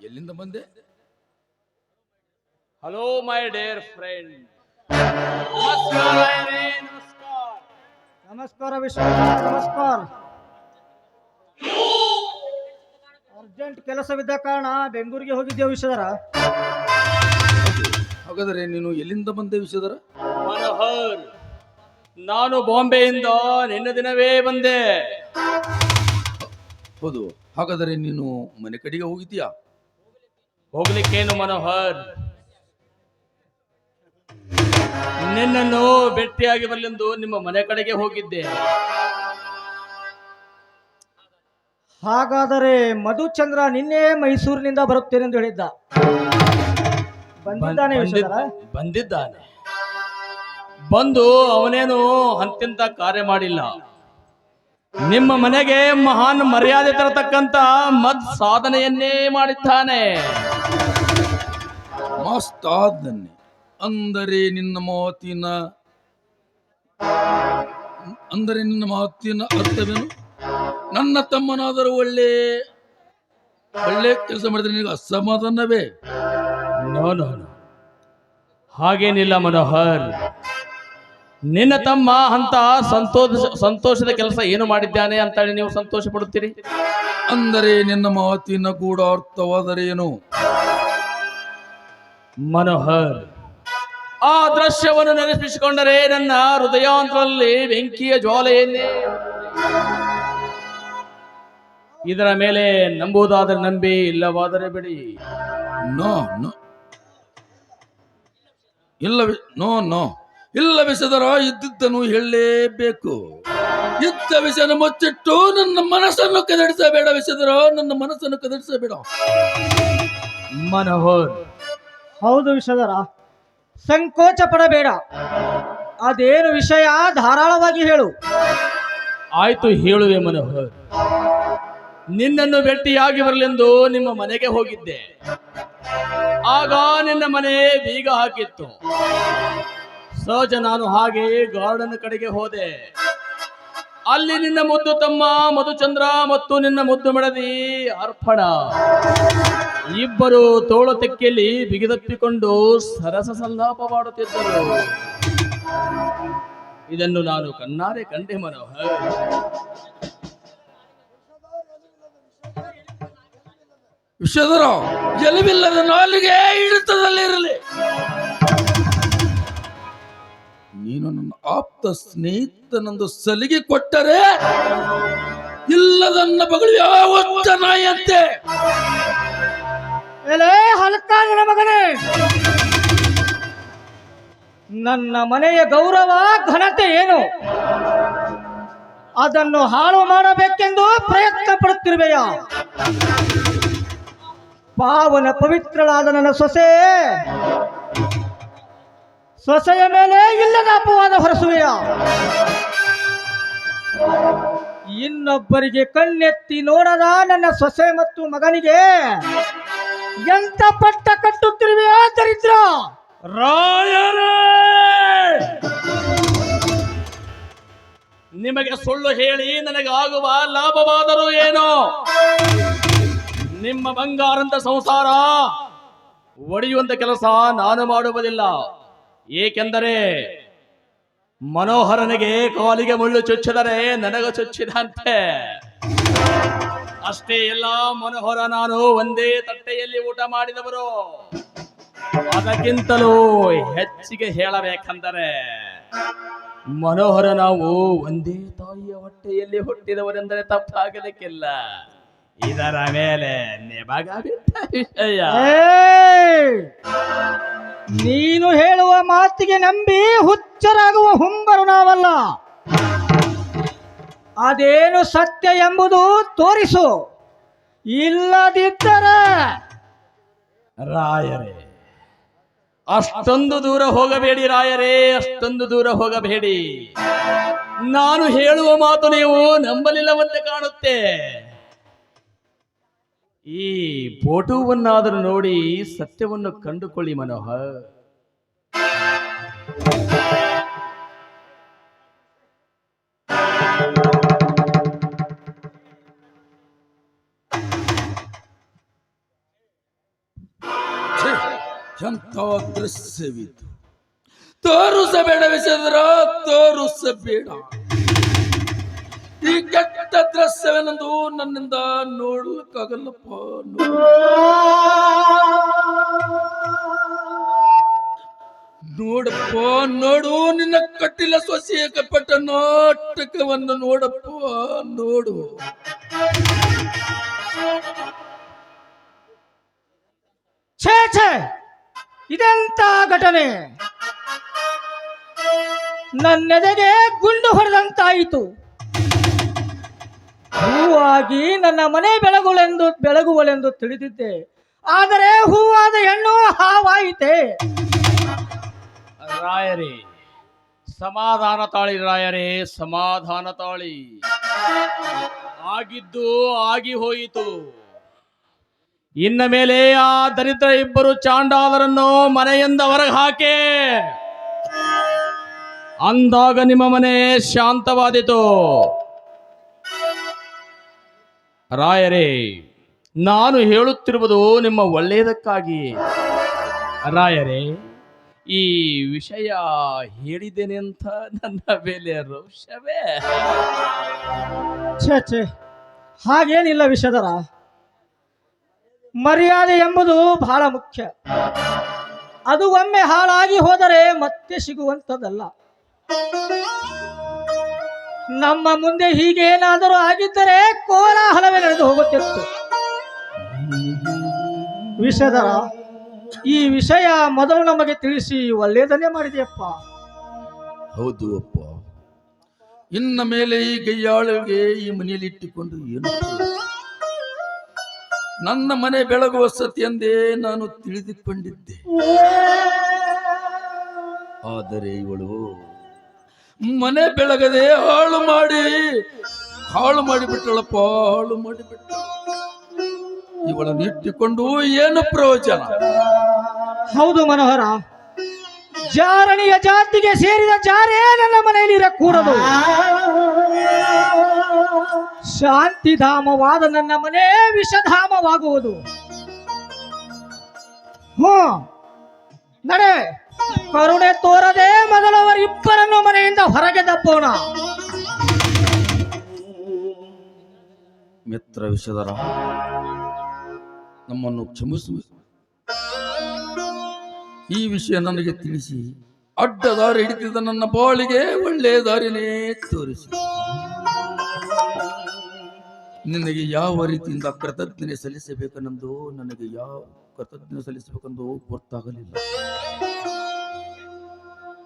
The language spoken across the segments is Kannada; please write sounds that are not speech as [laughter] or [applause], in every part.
ಎಲ್ಲಿಂದ ಬಂದೆ ಹಲೋ ಮೈ ಡೇರ್ ಫ್ರೆಂಡ್ ನಮಸ್ಕಾರ. ನಮಸ್ಕಾರ ನಮಸ್ಕಾರ ವಿಶ್ವ ನಮಸ್ಕಾರ. ಅರ್ಜೆಂಟ್ ಕೆಲಸವಿದ್ದ ಕಾರಣ ಬೆಂಗಳೂರಿಗೆ ಹೋಗಿದ್ದೇವೆ ವಿಷಯದರ ಹಾಗಾದರೆ ನೀನು ಎಲ್ಲಿಂದ ಬಂದೆ ವಿಷಯದರ ಮನೋಹರ್ ನಾನು ಬಾಂಬೆಯಿಂದ ನಿನ್ನ ದಿನವೇ ಬಂದೆ. ಹೌದು ಹಾಗಾದರೆ ನೀನು ಮನೆ ಕಡೆಗೆ ಹೋಗಿದ್ದೀಯಾ? ಹೋಗ್ಲಿಕ್ಕೇನು ಮನೋಹರ್? ನಿನ್ನನ್ನು ಭೇಟಿಯಾಗಿ ಬರಲೆಂದು ನಿಮ್ಮ ಮನೆ ಕಡೆಗೆ ಹೋಗಿದ್ದೆ. ಹಾಗಾದರೆ ಮಧುಚಂದ್ರ ನಿನ್ನೆ ಮೈಸೂರಿನಿಂದ ಬರುತ್ತೇನೆಂದು ಹೇಳಿದ್ದ. ಬಂದಿದ್ದಾನೆ ಬಂದಿದ್ದಾನೆ. ಬಂದು ಅವನೇನು ಅಂತಿಂತ ಕಾರ್ಯ ಮಾಡಿಲ್ಲ. ನಿಮ್ಮ ಮನೆಗೆ ಮಹಾನ್ ಮರ್ಯಾದೆ ತರತಕ್ಕಂತ ಮದ್ ಸಾಧನೆಯನ್ನೇ ಮಾಡಿದ್ದಾನೆ. ಮಸ್ತಾದನ್ನೇ ಅಂದರೆ ನಿನ್ನ ಮಾತಿನ ಅಂದರೆ ನಿನ್ನ ಮಾತಿನ ಅರ್ಥವೇನು? ನನ್ನ ತಮ್ಮನಾದರೂ ಒಳ್ಳೆ ಒಳ್ಳೆ ಕೆಲಸ ಮಾಡಿದ್ರೆ ನಿನಗೆ ಅಸಮಾಧಾನವೇ. ಹಾಗೇನಿಲ್ಲ ಮನೋಹರ್. ನಿನ್ನ ತಮ್ಮ ಅಂತ ಸಂತೋಷ ಸಂತೋಷದ ಕೆಲಸ ಏನು ಮಾಡಿದ್ದಾನೆ ಅಂತ ಹೇಳಿ ನೀವು ಸಂತೋಷ ಪಡುತ್ತೀರಿ ಅಂದರೆ ನಿನ್ನ ಮಾತಿನ ಕೂಡ ಅರ್ಥವಾದರೆ ಏನು? ಮನೋಹರ್ ಆ ದೃಶ್ಯವನ್ನು ನೆನಪಿಸಿಕೊಂಡರೆ ನನ್ನ ಹೃದಯಾಂತರಲ್ಲಿ ಬೆಂಕಿಯ ಜ್ವಾಲೆಯನ್ನೇ ಇದರ ಮೇಲೆ ನಂಬುವುದಾದರೆ ನಂಬಿ ಇಲ್ಲವಾದರೆ ಬಿಡಿ. No no. ಇಲ್ಲ ವಿ- ನೋ ನೋ. ಇಲ್ಲ ವಿಷದರ ಇದ್ದಿದ್ದನ್ನು ಹೇಳಲೇಬೇಕು. ಇದ್ದ ವಿಷಯನ ಮುಚ್ಚಿಟ್ಟು ನನ್ನ ಮನಸ್ಸನ್ನು ಕದಡಿಸಬೇಡ ವಿಷದರ ನನ್ನ ಮನಸ್ಸನ್ನು ಕದಡಿಸಬೇಡ ಮನೋಹರ್. ಹೌದು ವಿಷದರ ಸಂಕೋಚ ಪಡಬೇಡ. ಅದೇನು ವಿಷಯ ಧಾರಾಳವಾಗಿ ಹೇಳು. ಆಯ್ತು ಹೇಳುವೆ ಮನೋಹರ್. ನಿನ್ನನ್ನು ಭೇಟಿಯಾಗಿ ಬರಲೆಂದು ನಿಮ್ಮ ಮನೆಗೆ ಹೋಗಿದ್ದೆ. ಆಗ ನಿನ್ನ ಮನೆ ಬೀಗ ಹಾಕಿತ್ತು. ಸಹಜ ನಾನು ಹಾಗೆ ಗಾರ್ಡನ್ ಕಡೆಗೆ ಹೋದೆ. ಅಲ್ಲಿ ನಿನ್ನ ಮುದ್ದು ತಮ್ಮ, ಮಧುಚಂದ್ರ ಮತ್ತು ನಿನ್ನ ಮುದ್ದು ಮಡದಿ ಅರ್ಪಣ. ಇಬ್ಬರು ತೋಳ ತೆಕ್ಕೆಯಲ್ಲಿ ಬಿಗಿದಪ್ಪಿಕೊಂಡು ಸರಸ ಸಂಧಾಪ ಮಾಡುತ್ತಿದ್ದರು. ಇದನ್ನು ನಾನು ಕಣ್ಣಾರೆ ಕಂಡೆ ಮನೋಹರ್. ವಿಷದರ ಜಲವಿಲ್ಲದ ನಾಲಿಗೆ ಹಿಡಿತದಲ್ಲಿರಲಿ ನೀನು ನನ್ನ ಆಪ್ತ ಸ್ನೇಹಿತನಂದು ಸಲಿಗೆ ಕೊಟ್ಟರೆ ಇಲ್ಲದನ್ನ ಬಗಳು ಯಾವತ್ತ ನಾಯಂತೆ. ಮಗನೇ. ನನ್ನ ಮನೆಯ ಗೌರವ, ಘನತೆ ಏನು? ಅದನ್ನು ಹಾಳು ಮಾಡಬೇಕೆಂದು ಪ್ರಯತ್ನ ಪಡುತ್ತಿರುವೆಯ ಪಾವನ ಪವಿತ್ರಳಾದ ನನ್ನ ಸೊಸೆ. ಸೊಸೆಯ ಮೇಲೆ ಇಲ್ಲದ ಅಪವಾದ ಹೊರಸುವೆಯ. ಇನ್ನೊಬ್ಬರಿಗೆ ಕಣ್ಣೆತ್ತಿ ನೋಡದ ನನ್ನ ಸೊಸೆ ಮತ್ತು ಮಗನಿಗೆ ಎಂತ ಪಟ್ಟ ಕಟ್ಟುತ್ತಿರುವೆಯಾ ದರಿದ್ರ. ನಿಮಗೆ ಸುಳ್ಳು ಹೇಳಿ ನನಗೆ ಆಗುವ ಲಾಭವಾದರೂ ಏನು? ನಿಮ್ಮ ಬಂಗಾರಂತ ಸಂಸಾರ ಒಡೆಯುವಂತ ಕೆಲಸ ನಾನು ಮಾಡುವುದಿಲ್ಲ. ಏಕೆಂದರೆ ಮನೋಹರನಿಗೆ ಕಾಲಿಗೆ ಮುಳ್ಳು ಚುಚ್ಚಿದರೆ ನನಗ ಚುಚ್ಚಿದಂತೆ. ಅಷ್ಟೇ ಎಲ್ಲ ಮನೋಹರ ನಾನು ಒಂದೇ ತಟ್ಟೆಯಲ್ಲಿ ಊಟ ಮಾಡಿದವರು. ಅದಕ್ಕಿಂತಲೂ ಹೆಚ್ಚಿಗೆ ಹೇಳಬೇಕಂದರೆ ಮನೋಹರ ನಾವು ಒಂದೇ ತಾಯಿಯ ಹೊಟ್ಟೆಯಲ್ಲಿ ಹುಟ್ಟಿದವರೆಂದರೆ ತಪ್ಪಾಗಲಿಕ್ಕಿಲ್ಲ. ಇದರ ಮೇಲೆ ನಿಮಗ ಬಿಟ್ಟ ವಿಷಯ ನೀನು ಹೇಳುವ ಮಾತಿಗೆ ನಂಬಿ ಹುಚ್ಚರಾಗುವ ಹುಂಬರು ನಾವಲ್ಲ. ಅದೇನು ಸತ್ಯ ಎಂಬುದು ತೋರಿಸು. ಇಲ್ಲದಿದ್ದರೆ ರಾಯರೇ. ಅಷ್ಟೊಂದು ದೂರ ಹೋಗಬೇಡಿ ರಾಯರೇ ಅಷ್ಟೊಂದು ದೂರ ಹೋಗಬೇಡಿ. ನಾನು ಹೇಳುವ ಮಾತು ನೀವು ನಂಬಲಿಲ್ಲವಂತೆ ಕಾಣುತ್ತೆ. ಈ ಫೋಟೋವನ್ನಾದರೂ ನೋಡಿ ಸತ್ಯವನ್ನು ಕಂಡುಕೊಳ್ಳಿ ಮನೋಹರ್ ಛೇ, ಎಂಥ ದೃಶ್ಯವಿದು. ತೋರಿಸಬೇಡ ವಿಷಯದ್ರ ತೋರಿಸಬೇಡ. ಈ ಕೆಟ್ಟ ದೃಶ್ಯವೆಂದು ನನ್ನಿಂದ ನೋಡ್ಲಿಕ್ಕಾಗಲ್ಲಪ್ಪ, ನೋಡ್- ನೋಡಪ್ಪ, ನೋಡು, ನಿನ್ನ ಕಟ್ಟಿಲ ಸೊಸೆಯ ಪಟ್ಟ ನಾಟಕವನ್ನು ನೋಡಪ್ಪ, ನೋಡು. ಛೇ ಛೇ, ಇದೆಂತ ಘಟನೆ? ನನ್ನೆದೆಗೆ ಗುಂಡು ಹೊಡೆದಂತಾಯಿತು. ಹೂವಾಗಿ ನನ್ನ ಮನೆ ಬೆಳಗುಳೆಂದು ಬೆಳಗುವಳೆಂದು ತಿಳಿದಿದ್ದೆ. ಆದರೆ ಹೂವಾದ ಹೆಣ್ಣು ಹಾವಾಯಿತೆ. ರಾಯರೇ, ಸಮಾಧಾನ ತಾಳಿ ರಾಯರೇ, ಸಮಾಧಾನ ತಾಳಿ. ಆಗಿದ್ದು ಆಗಿ ಹೋಯಿತು. ಇನ್ನ ಮೇಲೆ ಆ ದರಿದ್ರ ಇಬ್ಬರು ಚಾಂಡಾಲರನ್ನು ಮನೆಯಿಂದ ಹೊರಗೆ ಹಾಕೆ. ಅಂದಾಗ ನಿಮ್ಮ ಮನೆ ಶಾಂತವಾದಿತು. ರಾಯರೇ, ನಾನು ಹೇಳುತ್ತಿರುವುದು ನಿಮ್ಮ ಒಳ್ಳೆಯದಕ್ಕಾಗಿ. ರಾಯರೇ, ಈ ವಿಷಯ ಹೇಳಿದ್ದೇನೆ ಅಂತ ನನ್ನ ಮೇಲೆ ರೋಷವೇ. ಛೇ ಛೇ, ಹಾಗೇನಿಲ್ಲ ವಿಷದರ ಮರ್ಯಾದೆ ಎಂಬುದು ಬಹಳ ಮುಖ್ಯ. ಅದು ಒಮ್ಮೆ ಹಾಳಾಗಿ ಹೋದರೆ ಮತ್ತೆ ಸಿಗುವಂಥದ್ದಲ್ಲ. ನಮ್ಮ ಮುಂದೆ ಹೀಗೆ ಏನಾದರೂ ಆಗಿದ್ದರೆ ಕೋಲಾಹಲವೇ ನಡೆದು ಹೋಗುತ್ತಿತ್ತು. ವಿಷದರ ಈ ವಿಷಯ ಮೊದಲು ನಮಗೆ ತಿಳಿಸಿ ಒಳ್ಳೆಯದನ್ನೇ ಮಾಡಿದೆಯಪ್ಪ. ಹೌದು ಅಪ್ಪ. ಇನ್ನ ಮೇಲೆ ಈ ಗೈಯಾಳಿಗೆ ಈ ಮನೆಯಲ್ಲಿ ಇಟ್ಟುಕೊಂಡು ಏನು ನನ್ನ ಮನೆ ಬೆಳಗುವ ಸತಿ ಎಂದೇ ನಾನು ತಿಳಿದುಕೊಂಡಿದ್ದೆ. ಆದರೆ ಇವಳು ಮನೆ ಬೆಳಗದೆ ಹಾಳು ಮಾಡಿ. ಹಾಳು ಮಾಡಿಬಿಟ್ಟಳಪ್ಪ ಹಾಳು ಮಾಡಿಬಿಟ್ಟ ಇವಳನ್ನು ಇಟ್ಟುಕೊಂಡು ಏನು ಪ್ರಯೋಜನ? ಹೌದು ಮನೋಹರ. ಜಾರಣಿಯ ಜಾತಿಗೆ ಸೇರಿದ ಜಾರೇ ನನ್ನ ಮನೆಯಲ್ಲಿ ಇರಕೂಡದು. ಶಾಂತಿಧಾಮವಾದ ನನ್ನ ಮನೆ ವಿಷಧಾಮವಾಗುವುದು. ಹ್ಞೂ ನಡೆ. ಕರುಣೆ ತೋರದೆ ಮೊದಲವರಿಬ್ಬರನ್ನು ಮನೆಯಿಂದ ಹೊರಗೆ ದಬ್ಬೋಣ. ಮಿತ್ರ ವಿಷಧರ ನಮ್ಮನ್ನು ಕ್ಷಮಿಸುವ ಈ ವಿಷಯ ನನಗೆ ತಿಳಿಸಿ, ಅಡ್ಡ ದಾರಿ ಹಿಡಿದಿದ್ದ ನನ್ನ ಬಾಳಿಗೆ ಒಳ್ಳೆಯ ದಾರಿನೇ ತೋರಿಸಿ. ನಿನಗೆ ಯಾವ ರೀತಿಯಿಂದ ಕೃತಜ್ಞತೆ ಸಲ್ಲಿಸಬೇಕೆಂದು, ನನಗೆ ಯಾವ ಕೃತಜ್ಞತೆ ಸಲ್ಲಿಸಬೇಕೆಂದು ಗೊತ್ತಾಗಲಿಲ್ಲ.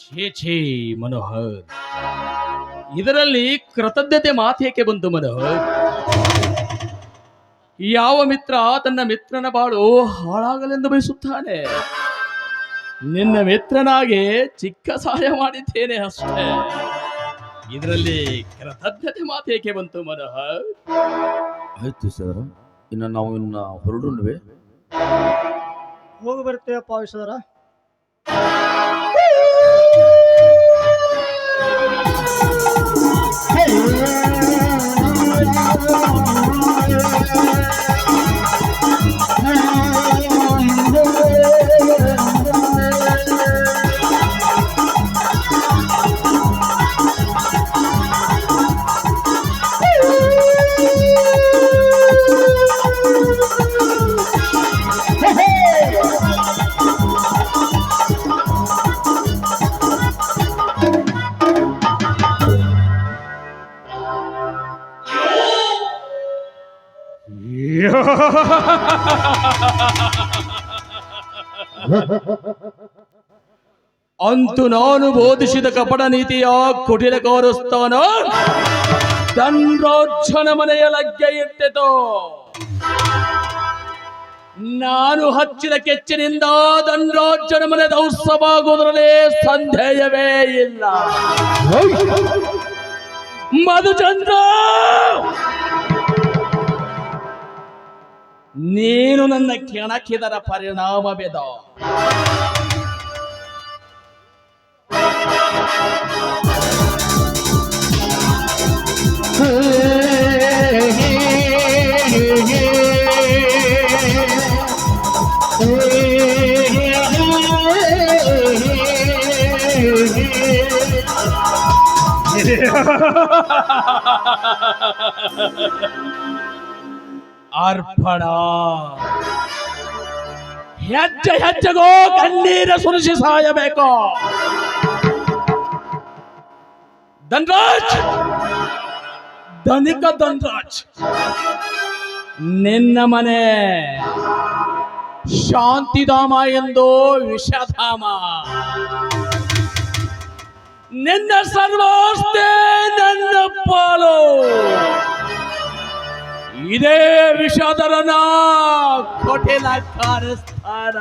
ಛೇ ಛೇ ಮನೋಹರ್. ಇದರಲ್ಲಿ ಕೃತಜ್ಞತೆ ಮಾತೇಕೆ ಬಂತು ಮನೋಹರ್? ಯಾವ ಮಿತ್ರ ತನ್ನ ಮಿತ್ರನ ಬಾಳು ಹಾಳಾಗಲೆಂದು ಬಯಸುತ್ತಾನೆ? ನಿನ್ನ ಮಿತ್ರನಾಗೆ ಚಿಕ್ಕ ಸಹಾಯ ಮಾಡಿದ್ದೇನೆ ಅಷ್ಟೇ. ಇದರಲ್ಲಿ ಕೃತಜ್ಞತೆ ಮಾತೇಕೆ ಬಂತು ಮನೋಹರ್? ಆಯ್ತು ಸರ್ ಇನ್ನು ನಾವು ಇನ್ನ ಹೊರಡುವೆ ಹೋಗಿ ಬರ್ತೇವಪ್ಪ ವಿಷದರ [laughs] ಅಂತೂ ನಾನು ಬೋಧಿಸಿದ ಕಪಟ ನೀತಿಯ ಕುಟಿಲ ಕೋರಿಸ್ತಾನ ದಂಡ್ರೋಜ್ಜನ ಮನೆಯ ಲಗ್ಗೆ ಇಟ್ಟಿತು. ನಾನು ಹಚ್ಚಿದ ಕೆಚ್ಚಿನಿಂದ ದಂಡ್ರೋಜ್ಜನ ಮನೆ ದೌತ್ಸವಾಗುವುದರಲ್ಲಿ ಸಂದೇಹವೇ ಇಲ್ಲ. ಮಧುಚಂದ್ರ! ನೀನು ನನ್ನ ಕೆಣಕಿದರ ಪರಿಣಾಮವೇದ [laughs] ಅರ್ಪಣ. ಹೆಜ್ಜೆ ಹೆಜ್ಜೆಗೋ ಕಣ್ಣೀರ ಸುರಿಸಿ ಸಾಯಬೇಕು. ಧನ್ರಾಜ್! ಧನಿಕ ಧನ್ರಾಜ್! ನಿನ್ನ ಮನೆ ಶಾಂತಿಧಾಮ ಎಂದು ವಿಷಧಾಮ. ನಿನ್ನ ಸರ್ವಾಸ್ತೆ, ನನ್ನ ಪಾಲು. ಇದೇ ವಿಷಾದರನ ಕೊಟ್ಟಿಲ ಕಾರ್ಯಸ್ಥಾನ